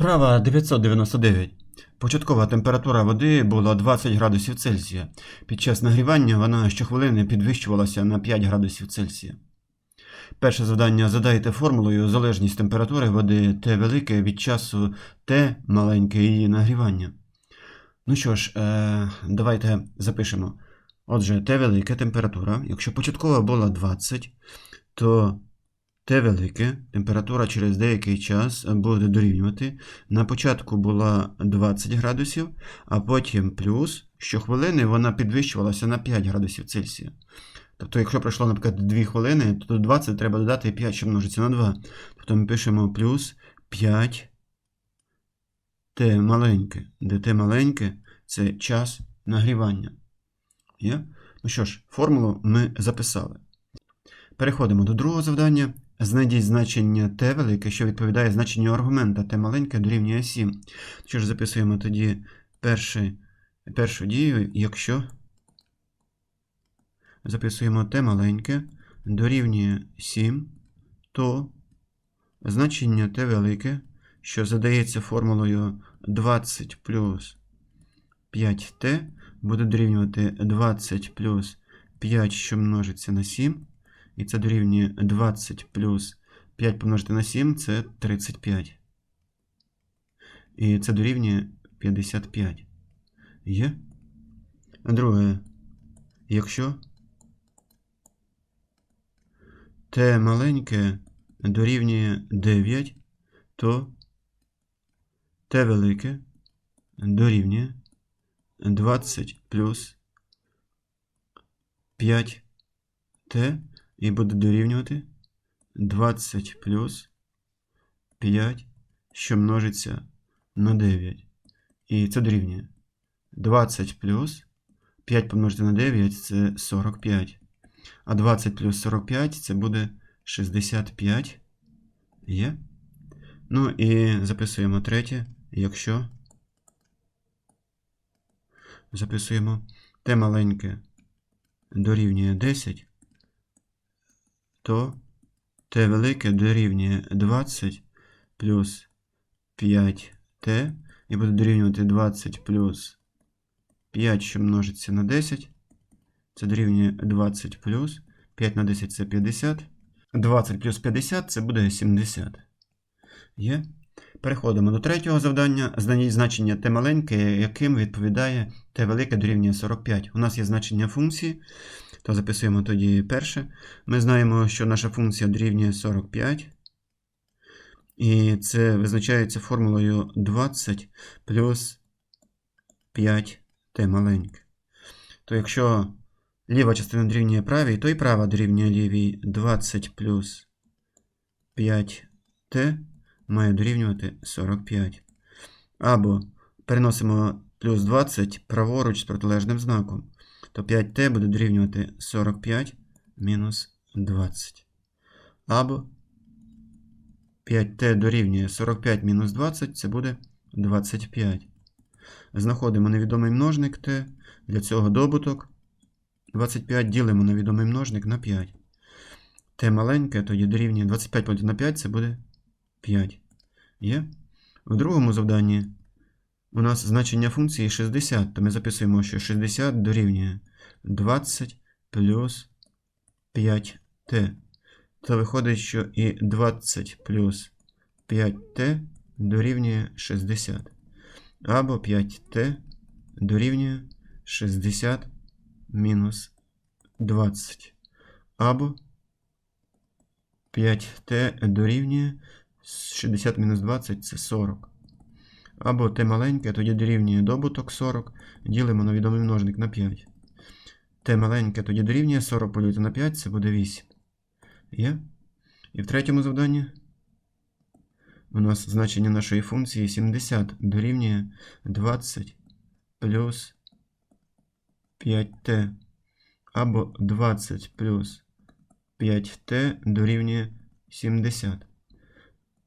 Вправа 999. Початкова температура води була 20 градусів Цельсія. Під час нагрівання вона щохвилини підвищувалася на 5 градусів Цельсія. Перше завдання задайте формулою залежність температури води Т велике від часу Т маленьке її нагрівання. Ну що ж, е, давайте запишемо. Отже, Т велике температура. Якщо початкова була 20, то Т велике, температура через деякий час буде дорівнювати. На початку була 20 градусів, а потім плюс, щохвилини вона підвищувалася на 5 градусів Цельсія. Тобто, якщо пройшло, наприклад, 2 хвилини, то до 20 треба додати 5, що множиться на 2. Тобто ми пишемо плюс 5 Т маленьке, де Т маленьке це час нагрівання. Є? Ну що ж, формулу ми записали. Переходимо до другого завдання. Знайдіть значення t велике, що відповідає значенню аргумента t маленьке дорівнює 7. Що ж, записуємо тоді перший, першу дію, якщо записуємо t маленьке дорівнює 7, то значення t велике, що задається формулою 20 плюс 5t, буде дорівнювати 20 плюс 5, що множиться на 7. І це дорівнює 20 плюс 5 помножити на 7 це 35. І це дорівнює 55. Є? Друге. Якщо t маленьке дорівнює 9, то t велике дорівнює 20 плюс 5t і буде дорівнювати 20 плюс 5, що множиться на 9. І це дорівнює 20 плюс 5 помножити на 9 це 45. А 20 плюс 45 це буде 65. Є. Ну і записуємо третє, якщо записуємо те маленьке дорівнює 10 то t велике дорівнює 20 плюс 5t, і буде дорівнювати 20 плюс 5, що множиться на 10. Це дорівнює 20 плюс 5 на 10 це 50. 20 плюс 50 це буде 70. Є. Переходимо до третього завдання. Знайдіть значення t маленьке, яким відповідає t велике дорівнює 45. У нас є значення функції, то записуємо тоді перше. Ми знаємо, що наша функція дорівнює 45. І це визначається формулою 20 плюс 5t маленьке. То якщо ліва частина дорівнює правій, то і права дорівнює лівій 20 плюс 5t має дорівнювати 45. Або переносимо плюс 20 праворуч з протилежним знаком. То 5t буде дорівнювати 45 мінус 20. Або 5t дорівнює 45 мінус 20, це буде 25. Знаходимо невідомий множник t. Для цього добуток 25 ділимо на відомий множник на 5. t маленьке, тоді дорівнює 25 на 5, це буде 5. Є? В другому завданні у нас значення функції 60, то ми записуємо, що 60 дорівнює 20 плюс 5t. То виходить, що і 20 плюс 5t дорівнює 60. Або 5t дорівнює 60 мінус 20. Або 5t дорівнює 60 мінус 20 це 40. Або t маленьке, тоді дорівнює добуток 40. Ділимо на відомий множник на 5. t маленьке тоді дорівнює 40 поділити на 5, це буде 8. Є? І в третьому завданні у нас значення нашої функції 70 дорівнює 20 плюс 5t. Або 20 плюс 5t дорівнює 70.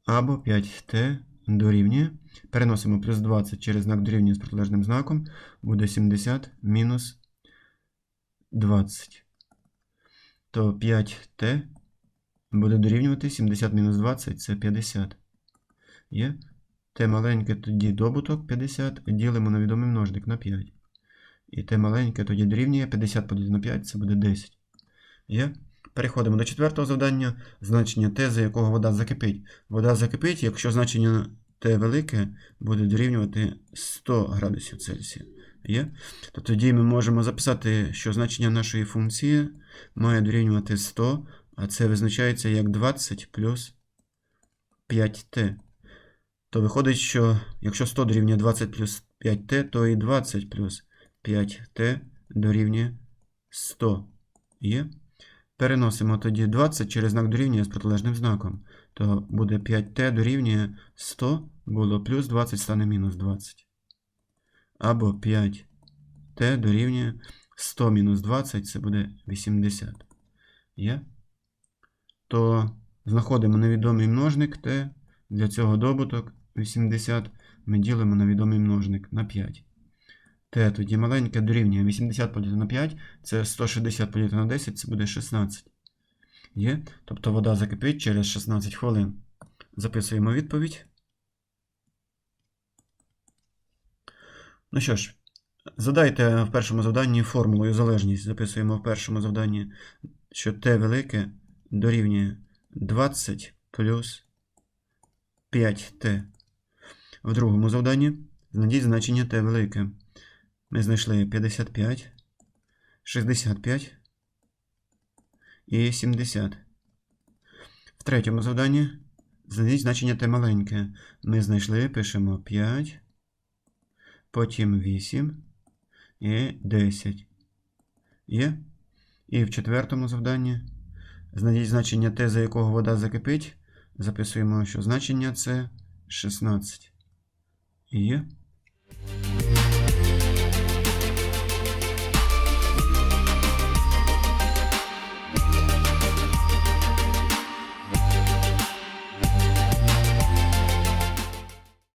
Або 5t дорівнює. Переносимо плюс 20 через знак дорівнює з протилежним знаком. Буде 70 мінус 20. То 5t буде дорівнювати 70 мінус 20 це 50. Є? Т маленьке тоді добуток 50, ділимо на відомий множник на 5. І Т маленьке тоді дорівнює 50 поділити на 5, це буде 10. Є? Переходимо до четвертого завдання. Значення Т, за якого вода закипить. Вода закипить, якщо значення Т велике буде дорівнювати 100 градусів Цельсія. Є? То тоді ми можемо записати, що значення нашої функції має дорівнювати 100, а це визначається як 20 плюс 5t. То виходить, що якщо 100 дорівнює 20 плюс 5t, то і 20 плюс 5t дорівнює 100. Є? Переносимо тоді 20 через знак дорівнює з протилежним знаком. То буде 5t дорівнює 100, було плюс 20 стане мінус 20. Або 5t дорівнює 100 мінус 20, це буде 80. Є? То знаходимо невідомий множник t. Для цього добуток 80 ми ділимо на відомий множник на 5. T тоді маленьке дорівнює 80 поділити на 5, це 160 поділити на 10, це буде 16. Є? Тобто вода закипить через 16 хвилин. Записуємо відповідь. Ну що ж, задайте в першому завданні формулою залежність. Записуємо в першому завданні, що t велике дорівнює 20 плюс 5t. В другому завданні знайдіть значення t велике. Ми знайшли 55, 65 і 70. В третьому завданні знайдіть значення t маленьке. Ми знайшли, пишемо 5, потім 8 і 10. Є? І в четвертому завданні знайдіть значення t, за якого вода закипить. Записуємо, що значення це 16. Є.